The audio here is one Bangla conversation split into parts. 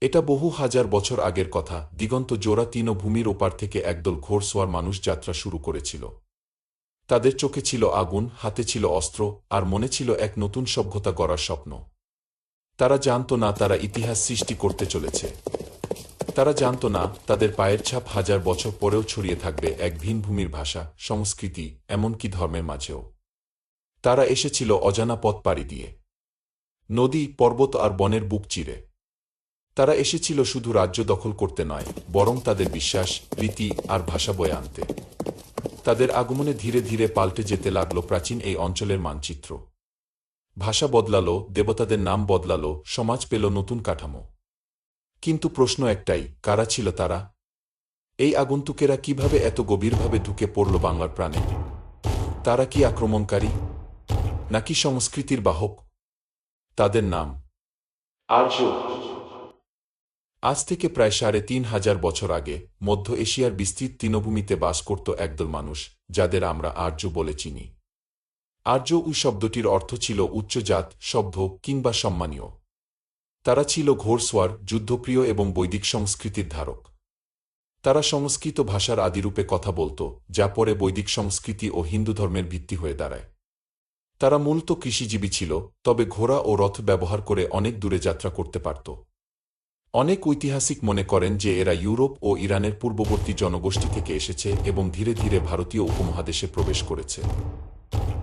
এটা বহু হাজার বছর আগের কথা। দিগন্ত জোড়া তৃণভূমির ওপার থেকে একদল ঘোড়সোয়ার মানুষ যাত্রা শুরু করেছিল। তাদের চোখে ছিল আগুন, হাতে ছিল অস্ত্র, আর মনে ছিল এক নতুন সভ্যতা গড়ার স্বপ্ন। তারা জানত না তারা ইতিহাস সৃষ্টি করতে চলেছে। তারা জানত না তাদের পায়ের ছাপ হাজার বছর পরেও ছড়িয়ে থাকবে এক ভিন ভূমির ভাষা, সংস্কৃতি, এমনকি ধর্মের মাঝেও। তারা এসেছিল অজানা পথ পাড়ি দিয়ে। নদী, পর্বত আর বনের বুক চিরে। তারা এসেছিল শুধু রাজ্য দখল করতে নয়, বরং তাদের বিশ্বাস, রীতি আর ভাষা বয়ে আনতে। তাদের আগমনে ধীরে ধীরে পাল্টে যেতে লাগল প্রাচীন এই অঞ্চলের মানচিত্র। ভাষা বদলালো, দেবতাদের নাম বদলালো, সমাজ পেল নতুন কাঠামো। কিন্তু প্রশ্ন একটাই, কারা ছিল তারা? এই আগন্তুকেরা কীভাবে এত গভীরভাবে ঢুকে পড়ল বাংলার প্রাণে? তারা কি আক্রমণকারী? নাকি সংস্কৃতির বাহক? তাদের নাম? আর্য। আজ থেকে প্রায় সাড়ে তিন হাজার বছর আগে মধ্য এশিয়ার বিস্তৃত তৃণভূমিতে বাস করত একদল মানুষ, যাদের আমরা আর্য বলে চিনি। আর্য উ শব্দটির অর্থ ছিল উচ্চজাত সভ্য কিংবা সম্মানীয়। তারা ছিল ঘোরসোয়ার যুদ্ধপ্রিয় এবং বৈদিক সংস্কৃতির ধারক। তারা সংস্কৃত ভাষার আদিরূপে কথা বলত, যা পরে বৈদিক সংস্কৃতি ও হিন্দু ধর্মের ভিত্তি হয়ে দাঁড়ায়। তারা মূলত কৃষিজীবী ছিল, তবে ঘোড়া ও রথ ব্যবহার করে অনেক দূরে যাত্রা করতে পারত। অনেক ঐতিহাসিক মনে করেন যে এরা ইউরোপ ও ইরানের পূর্ববর্তী জনগোষ্ঠী থেকে এসেছে এবং ধীরে ধীরে ভারতীয় উপমহাদেশে প্রবেশ করেছে।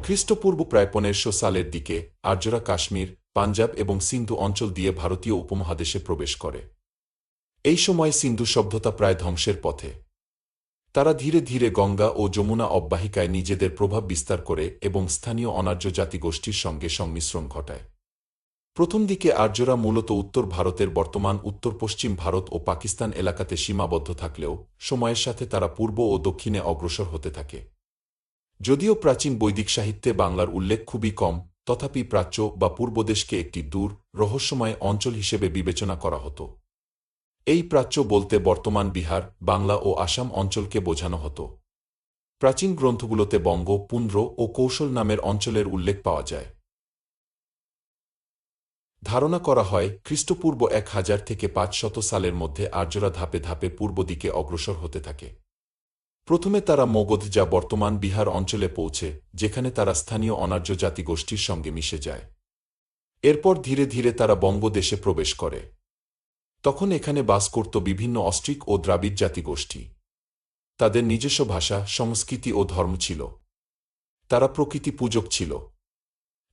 খ্রিস্টপূর্ব প্রায় পনেরোশো সালের দিকে আর্যরা কাশ্মীর, পাঞ্জাব এবং সিন্ধু অঞ্চল দিয়ে ভারতীয় উপমহাদেশে প্রবেশ করে। এই সময় সিন্ধু সভ্যতা প্রায় ধ্বংসের পথে। তারা ধীরে ধীরে গঙ্গা ও যমুনা অব্যাহিকায় নিজেদের প্রভাব বিস্তার করে এবং স্থানীয় অনার্য জাতিগোষ্ঠীর সঙ্গে সংমিশ্রণ ঘটায়। প্রথম দিকে আর্যরা মূলত উত্তর ভারতের বর্তমান উত্তর পশ্চিম ভারত ও পাকিস্তান এলাকাতে সীমাবদ্ধ থাকলেও সময়ের সাথে তারা পূর্ব ও দক্ষিণে অগ্রসর হতে থাকে। যদিও প্রাচীন বৈদিক সাহিত্যে বাংলার উল্লেখ খুবই কম, তথাপি প্রাচ্য বা পূর্বদেশকে একটি দূর, রহস্যময় অঞ্চল হিসেবে বিবেচনা করা হতো। এই প্রাচ্য বলতে বর্তমান বিহার, বাংলা ও আসাম অঞ্চলকে বোঝানো হতো। প্রাচীন গ্রন্থগুলোতে বঙ্গ পুন্দ্র ও কৌশল নামের অঞ্চলের উল্লেখ পাওয়া যায়। ধারণা করা হয়, খ্রিস্টপূর্ব এক হাজার থেকে পাঁচশত সালের মধ্যে আর্যরা ধাপে ধাপে পূর্ব দিকে অগ্রসর হতে থাকে। প্রথমে তারা মগধ যা বর্তমান বিহার অঞ্চলে পৌঁছে, যেখানে তারা স্থানীয় অনার্য জাতিগোষ্ঠীর সঙ্গে মিশে যায়। এরপর ধীরে ধীরে তারা বঙ্গদেশে প্রবেশ করে। তখন এখানে বাস করত বিভিন্ন অস্ট্রিক ও দ্রাবিড় জাতিগোষ্ঠী তাদের নিজস্ব ভাষা, সংস্কৃতি ও ধর্ম ছিল। তারা প্রকৃতি পূজক ছিল।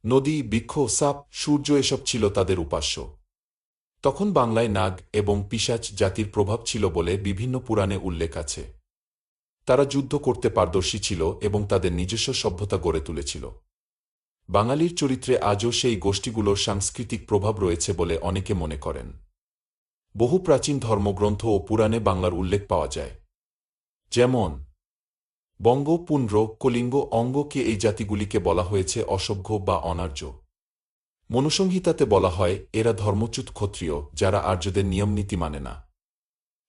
নদী, বৃক্ষ, সাপ, সূর্য এসব ছিল তাদের উপাস্য। তখন বাংলায় নাগ এবং পিসাচ জাতির প্রভাব ছিল বলে বিভিন্ন পুরাণে উল্লেখ আছে। তারা যুদ্ধ করতে পারদর্শী ছিল এবং তাদের নিজস্ব সভ্যতা গড়ে তুলেছিল। বাঙালির চরিত্রে আজও সেই গোষ্ঠীগুলোর সাংস্কৃতিক প্রভাব রয়েছে বলে অনেকে মনে করেন। বহু প্রাচীন ধর্মগ্রন্থ ও পুরাণে বাংলার উল্লেখ পাওয়া যায়। যেমন বঙ্গ পুণ্ড্র কলিঙ্গ অঙ্গকে এই জাতিগুলিকে বলা হয়েছে অসভ্য বা অনার্য। মনুসংহিতাতে বলা হয়, এরা ধর্মচ্যুত ক্ষত্রিয়, যারা আর্যদের নিয়মনীতি মানে না।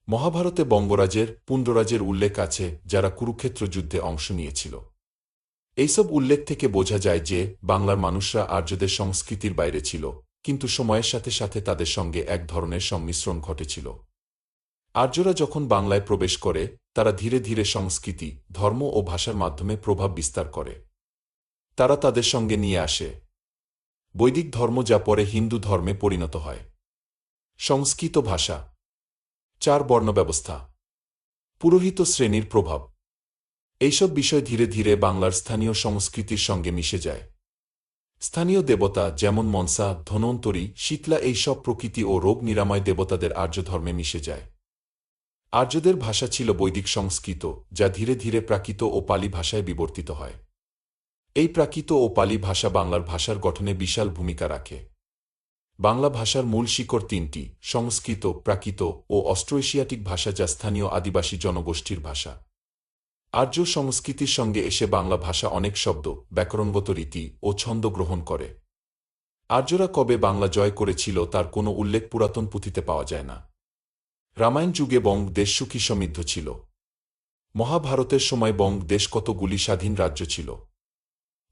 মহাভারতে বঙ্গরাজের, পুণ্ডরাজের উল্লেখ আছে, যারা কুরুক্ষেত্র যুদ্ধে অংশ নিয়েছিল। এইসব উল্লেখ থেকে বোঝা যায় যে, বাংলার মানুষরা আর্যদের সংস্কৃতির বাইরে ছিল, কিন্তু সময়ের সাথে সাথে তাদের সঙ্গে এক ধরনের সংমিশ্রণ ঘটেছিল। আর্যরা যখন বাংলায় প্রবেশ করে তারা ধীরে ধীরে সংস্কৃতি, ধর্ম ও ভাষার মাধ্যমে প্রভাব বিস্তার করে। তারা তাদের সঙ্গে নিয়ে আসে। বৈদিক ধর্ম যা পরে হিন্দু ধর্মে পরিণত হয়। সংস্কৃত ভাষা। চার বর্ণ ব্যবস্থা। পুরোহিত শ্রেণির প্রভাব। এইসব বিষয় ধীরে ধীরে বাংলার স্থানীয় সংস্কৃতির সঙ্গে মিশে যায়। স্থানীয় দেবতা যেমন মনসা, ধনন্তরী, শীতলা, এইসব প্রকৃতি ও রোগ নিরাময় দেবতাদের আর্য ধর্মে মিশে যায়। আর্যদের ভাষা ছিল বৈদিক সংস্কৃত, যা ধীরে ধীরে প্রাকৃত ও পালি ভাষায় বিবর্তিত হয়। এই প্রাকৃত ও পালি ভাষা বাংলার ভাষার গঠনে বিশাল ভূমিকা রাখে। বাংলা ভাষার মূল শিকড় তিনটি, সংস্কৃত, প্রাকৃত ও অস্ট্রো এশিয়াটিক ভাষা যা স্থানীয় আদিবাসী জনগোষ্ঠীর ভাষা। আর্য সংস্কৃতির সঙ্গে এসে বাংলা ভাষা অনেক শব্দ, ব্যাকরণগত রীতি ও ছন্দ গ্রহণ করে। আর্যরা কবে বাংলা জয় করেছিল তার কোনো উল্লেখ পুরাতন পুঁথিতে পাওয়া যায় না। রামায়ণ যুগে বঙ্গ দেশ সুখী সমৃদ্ধ ছিল। মহাভারতের সময় বঙ্গ দেশ কতগুলি স্বাধীন রাজ্য ছিল।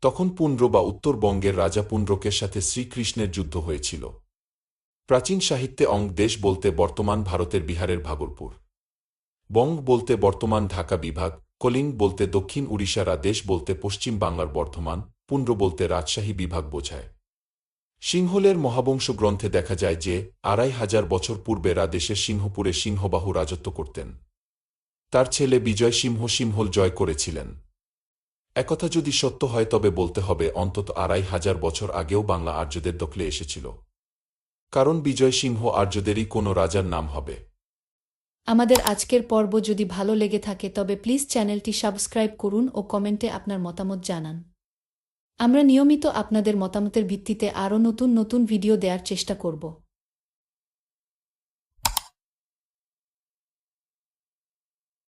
তখন পুন্ড্র বা উত্তরবঙ্গের রাজা পুন্ড্রকের সাথে শ্রীকৃষ্ণের যুদ্ধ হয়েছিল। প্রাচীন সাহিত্যে অং দেশ বলতে বর্তমান ভারতের বিহারের ভাগলপুর। বঙ্গ বলতে বর্তমান ঢাকা বিভাগ, কলিং বলতে দক্ষিণ উড়িষ্যার আদেশ বলতে পশ্চিম বাংলার বর্ধমান, পুন্ড্র বলতে রাজশাহী বিভাগ বোঝায়। সিংহলের মহাবংশ গ্রন্থে দেখা যায় যে আড়াই হাজার বছর পূর্বে রাদেশের সিংহপুরে সিংহবাহু রাজত্ব করতেন। তার ছেলে বিজয় সিংহ সিংহল জয় করেছিলেন। একথা যদি সত্য হয় তবে বলতে হবে, অন্তত আড়াই হাজার বছর আগেও বাংলা আর্যদের দখলে এসেছিল। কারণ বিজয় সিংহ আর্যদেরই কোনো রাজার নাম হবে। আমাদের আজকের পর্ব যদি ভালো লেগে থাকে তবে প্লিজ চ্যানেলটি সাবস্ক্রাইব করুন ও কমেন্টে আপনার মতামত জানান। আমরা নিয়মিত আপনাদের মতামতের ভিত্তিতে আরও নতুন নতুন ভিডিও দেওয়ার চেষ্টা করব।